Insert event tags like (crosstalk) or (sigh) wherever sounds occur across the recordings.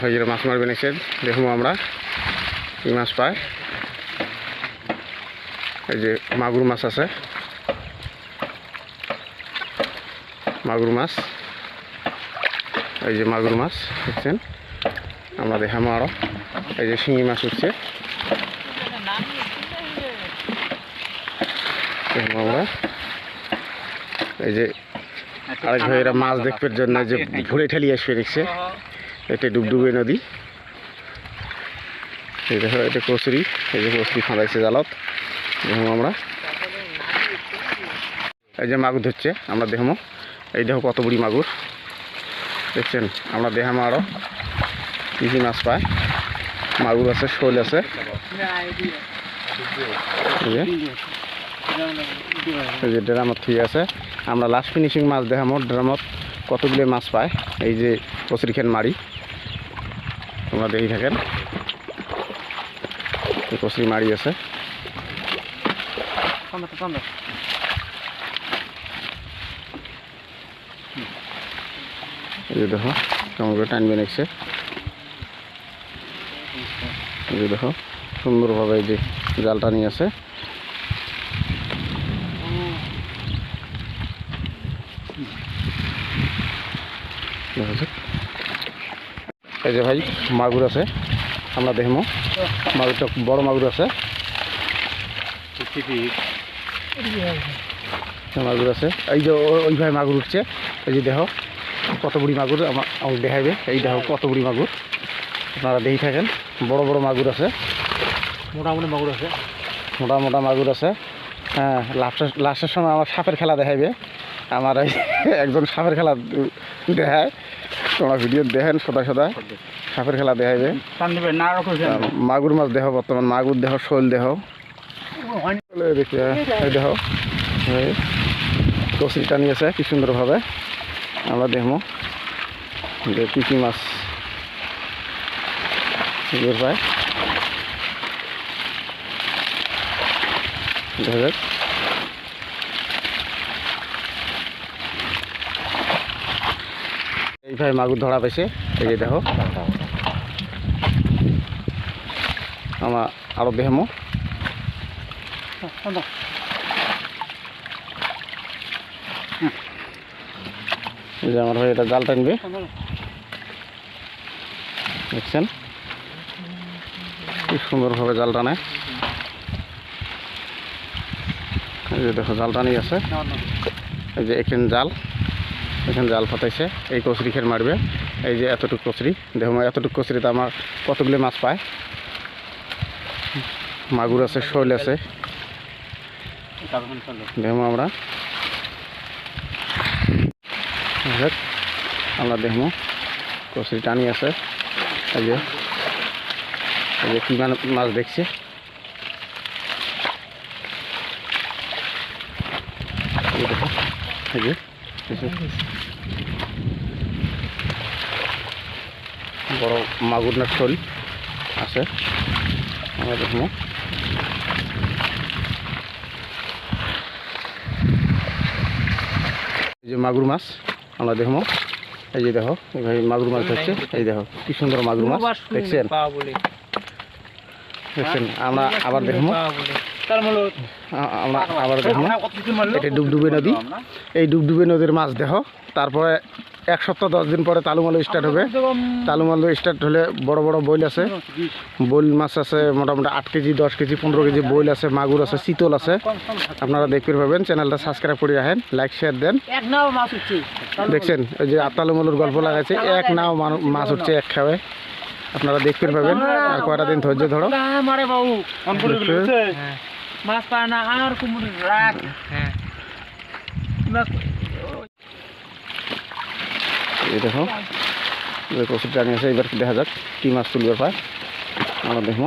ভাইয়ের মাছ মারবেন এসে দেখব আমরা কি মাছ পায়। এই যে মাগুর মাছ আছে। মাগুর মাছ। এই যে মাগুর মাছ, দেখছেন? আমরা দেখাবো আরও এই যে শিঙি মাছ উঠছে। আমরা। এই যে আরেক ভাইয়েরা মাছ দেখবার জন্য যে ঘুরে ঠেলি আসবে, দেখছে? এটা ডুবডুবে নদী। এই দেখো, এটা কচুরি। এই যে কচুরি ফাঁদাইছে জালত। দেখো আমরা। এই যে মাগুর ধরছে, আমরা দেখব এই দেখো কত বুড়ি মাগুর। দেখছেন? আমরা দেখামো আরও কী কী মাছ পায়। মাগুর আছে, শোল আছে। এই যে। ড্রামত ঠিক আছে। আমরা লাস্ট ফিনিশিং মাছ দেখামো, ড্রামত কতগুলো মাছ পায়। এই যে কচুরিখান মারি তোমরা দেখি থাকেন। এই মারি আছে। এই দেখো কেমন করে টানবে নেকছে এই দেখো সুন্দরভাবে এই যে জালটা নিয়ে আছে দেখা। এই যে ভাই মাগুর আছে। আমরা দেখব মাগুরটা বড় মাগুর আছে। মাগুর আছে। এই যে ওই ভাই মাগুর উঠছে। এই যে দেখো কত বুড়ি মাগুর আমার আমাকে দেখাইবে। এই দেখো কত বুড়ি মাগুর। আপনারা দেখি থাকেন বড় বড় মাগুর আছে। মোটামুটি মাগুর আছে। মোটা মোটা মাগুর আছে। হ্যাঁ লাস্টের লাস্টের সময় আমার সাপের খেলা দেখাইবে। আমার এই (laughs) একজন সাপের খেলা দেখায়। তোমরা ভিডিও দেখেন সদা সদা সাপের খেলা দেখাইবে। টান মাগুর মাছ দেহ বর্তমান মাগুর দেহ শোল দেহ দেহ এই কচুরিটা কি সুন্দরভাবে। আমরা দেখব যে কী কী মাছ পায় দেখা যাক। এই ভাই মাগুর ধরা পেয়েছে। এই যে দেখো। আমার আরও দেখামো এই যে আমার ভাই এটা জাল টানবে। দেখছেন? কি সুন্দরভাবে জাল টানে। এই যে দেখো, জাল টানি আছে। এই যে এখানে জাল। এখানে জাল ফাটাইছে এই কচুরি খের মারবে। এই যে এতটুকু কচুরি দেখো এতটুকু কচুরিতে আমার কতগুলি মাছ পায়। মাগুর আছে শৈল আছে। দেখব আমরা। দেখ, আমরা দেখব কচুরি টানি আছে। এই যে এই যে কি মাছ দেখছে? দেখো, এই যে। বড় মাগুর না শোল আছে। আমরা দেখব। এই যে মাগুর মাছ আমরা দেখব। এই যে দেখো এই ভাই মাগুর মাছ হচ্ছে এই দেখো কি সুন্দর মাগুর মাছ। দেখছেন? দেখছেন? আমরা আবার দেখব। আমরা আবার দেখব। এটা ডুবডুবে নদী। এই ডুবডুবে নদীর মাছ দেখো। তারপরে এক সপ্তাহ দশ দিন পরে তালুমালু স্টার্ট হবে। তালুমালু স্টার্ট হলে বড় বড় বইল আছে। বইল মাছ আছে মোটামুটি আট কেজি দশ কেজি পনেরো কেজি বইল আছে মাগুর আছে চিতল আছে। আপনারা দেখতে পাবেন চ্যানেলটা সাবস্ক্রাইব করে রাখেন লাইক শেয়ার দেন এক নাও মাছ উঠছে দেখছেন ওই যে আতালুমলুর গল্প লাগাইছে এক নাও মাছ উঠছে এক খাওয়ায়। আপনারা দেখতে পাবেন আর কয়টা দিন ধৈর্য ধরো। মাছ পায় না আর কুমুর রাখ হ্যাঁ এই দেখো। এই কচুরটা আছে এবার দেখা যাক কি মাছ তুলবে পায়। আমরা দেখব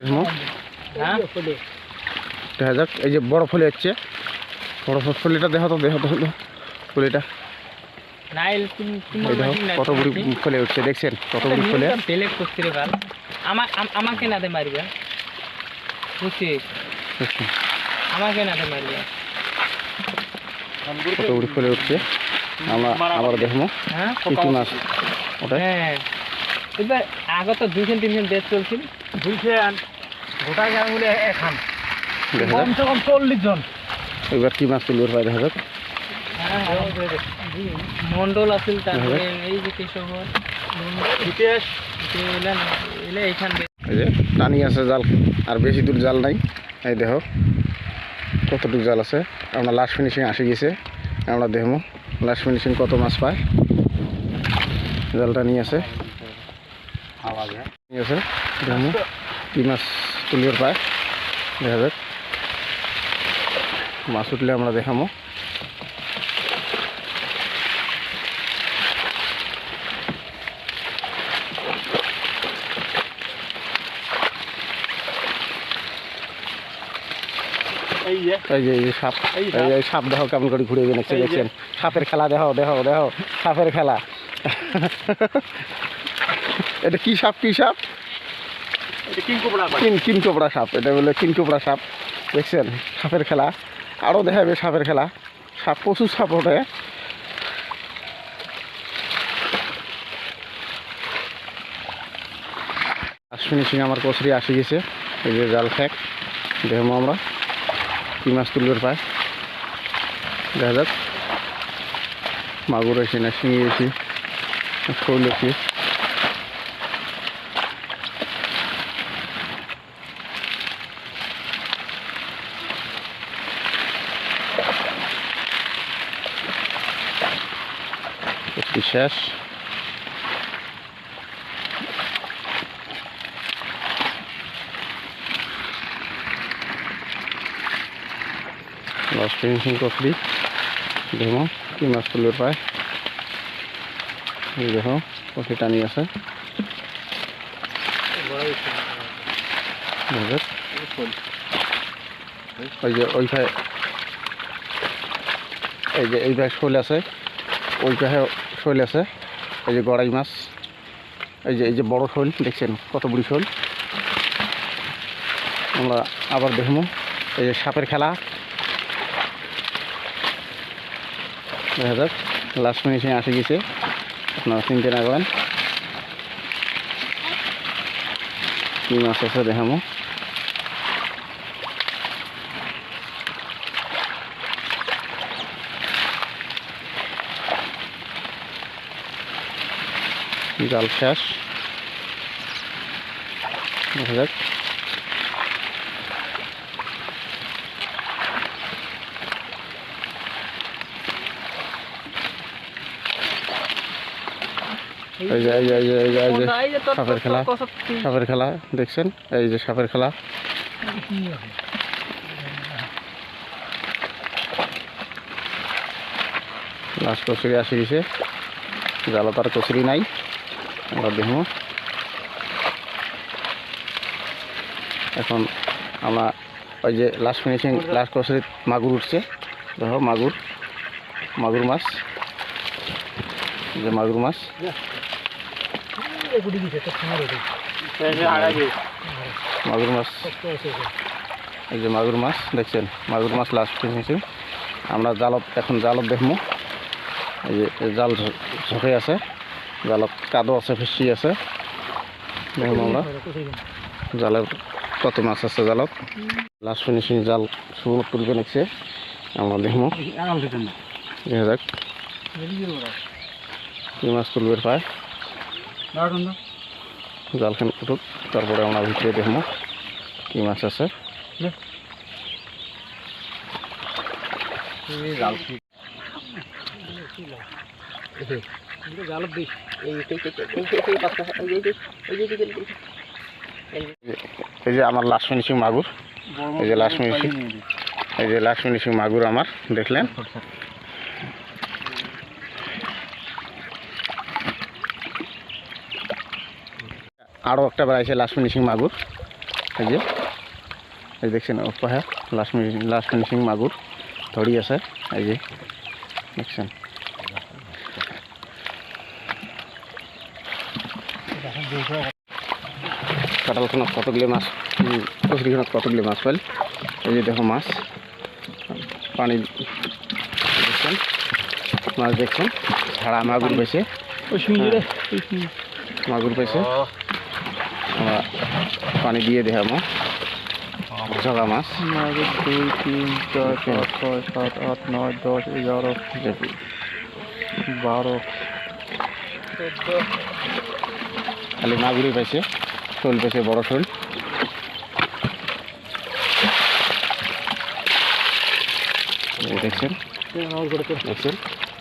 দেখব হ্যাঁ দেখা যাক এই যে বড় ফলে হচ্ছে। বড় ফলিটা দেখো তো দেখো তো। ফলিটা। কত বুড়ি ফলে উঠছে দেখছেন? কত বুড়ি ফলে? সিলেক্ট করছি রে ভালো আমা আমাকে না দে মারিবা। আমাকে না দে মারিবা। কত বুড়ি ফলে উঠছে? আমরা আবার দেখব। হ্যাঁ? কি কি ওটা হ্যাঁ। এবার আগে তো দুইখান তিনখান দেশ চলছিল। দুইখান গোটা গ্রামগুলো এখান। যাক। কম চল্লিশ জন। এবার কি মাছ তুলবে পায় দেখা যাক। হ্যাঁ, মন্ডল আছিল তারপরে এই যে কেশবর হিতেশ। এলা এলা এইখান দিয়ে। এই যে টানি আছে জাল আর বেশি দূর জাল নাই। এই দেখো কতটুকু জাল আছে। আমরা লাস্ট ফিনিশিং আসে গেছে। আমরা দেখব লাস্ট ফিনিশিং কত মাছ পায়। জালটা নিয়ে আছে নিয়ে আছে দেখব কি মাছ তুলিবার পায় দেখা যাক। মাছ উঠলে আমরা দেখামো। এই যে। সাপ। এই এই যে সাপ। দেখো কেমন করে ঘুরে বেড়াচ্ছে। দেখছেন? সাপের খেলা দেখো দেখো দেখো সাপের খেলা। এটা কি সাপ কি সাপ? এটা কিং কোবড়া কিন কিন কোবড়া সাপ, এটা বলে কিন কোবড়া সাপ। দেখছেন? সাপের খেলা। আরও দেখাবে সাপের খেলা। সাপ, প্রচুর সাপ ওঠে। ফিনিশিং আমার কচুরি আসে গেছে। এই যে জাল ফ্যাক। দেখব আমরা। কি মাছ তুলবার পায়। দেখা যাক। মাগুর আছে না, শিঙি আছে শোল আছে একটি শেষ লাস্ট ফিনিশিং কফলি দেখো কি মাছ তুলবে পায় এই দেখো কফি টানি আছে দেখা যাক। ওই যে ওই ভাই এই যে এই ভাই শোল আছে ওই পাশে শোল আছে, এই যে গড়াই মাছ, এই যে এই যে বড় শোল, দেখছেন কত বুড়ি শোল? আমরা আবার দেখব, এই যে সাপের খেলা। দেখা যাক লাস্ট ফিনিশিং আসে গেছে, আপনারা চিনতে না করেন। কি মাছ আছে দেখামো জাল শেষ। দেখা যাক। এই যে এই যে এই যে এই যে এই তোর সাপের খেলা। সাপের খেলা দেখছেন? এই যে সাপের খেলা। লাস্ট কচুরি আসে গেছে। জালত আর কচুরি নাই। আমরা দেখব। এখন আমরা ওই যে লাস্ট ফিনিশিং লাস্ট কচুরি মাগুর উঠছে। দেখো, মাগুর মাগুর মাছ। যে মাগুর মাছ। মাগুর মাছ। এই যে মাগুর মাছ, দেখছেন? মাগুর মাছ লাস্ট ফিনিশিং আমরা জালত এখন জালত দেখব। এই যে জাল ঝকে আছে। জালত কাদো আছে ফিসি আছে। আমরা। জালের কত মাছ আছে জালত। লাস্ট ফিনিশিং জাল শুরু তুলবে নিচ্ছে আমরা দেখব। দেখা যাক। কি মাছ তুলবে পায়। জালখান উঠুক, তারপরে আমরা ভিতরে দেখব কি মাছ আছে। এই যে আমার লাস্ট ফিনিশিং মাগুর। এই যে লাস্ট ফিনিশিং এই যে লাস্ট ফিনিশিং মাগুর আমার, দেখলেন? আরও একটা বেড়াইছে লাস্ট ফিনিশিং মাগুর। এই যে, এই দেখছেন ও পাহাড় লাস্ট লাস্ট ফিনিশিং মাগুর ধৰি আছে। এই যে, দেখছেন? কাটালখনত কতগুলি মাছ? কচুরিখনত কতগুলি মাছ পাইল? এই যে দেখো মাছ। পানি দেখছেন মাছ দেখছেন ছাড়া মাগুর পাইছে। মাগুর পাইছে। আমরা পানি দিয়ে দেখাবো জগা মাছ। দুই তিন চার পাঁচ ছয় সাত আট নয় দশ এগারো বারো। খালি মাগুরই পাইছে, শোল পাইছে, বড় শোল। দেখছেন? দেখছেন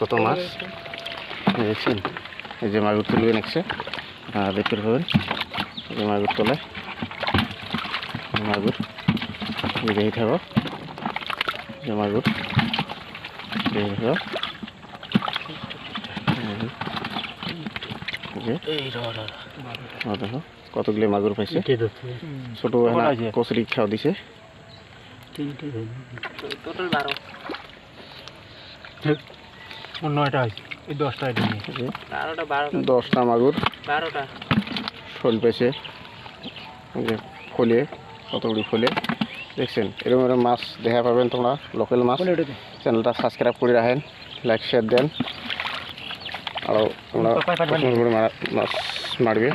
কত মাছ? দেখছেন? এই যে মাগুর তুলবে হ্যাঁ দেখতে পাবেন। এই যে মাগুর তোলে। মাগুর। দেখি থাকো। যে মাগুর। দেখি থাকো। এই ও দেখো কতগুলি মাগুর পাইছে। ছোট কচুরি খাওয়া দিছে। নয়টা আছে। এই দশটা দশটা মাগুর। বারোটা। শোল পেয়েছে ফলে কতগুলি ফলে দেখছেন এরকম এরকম মাছ দেখা পাবেন তোমরা লোকাল মাছ। চ্যানেলটা সাবস্ক্রাইব করে রাখেন লাইক শেয়ার দেন। আর তোমরা মাছ মারবে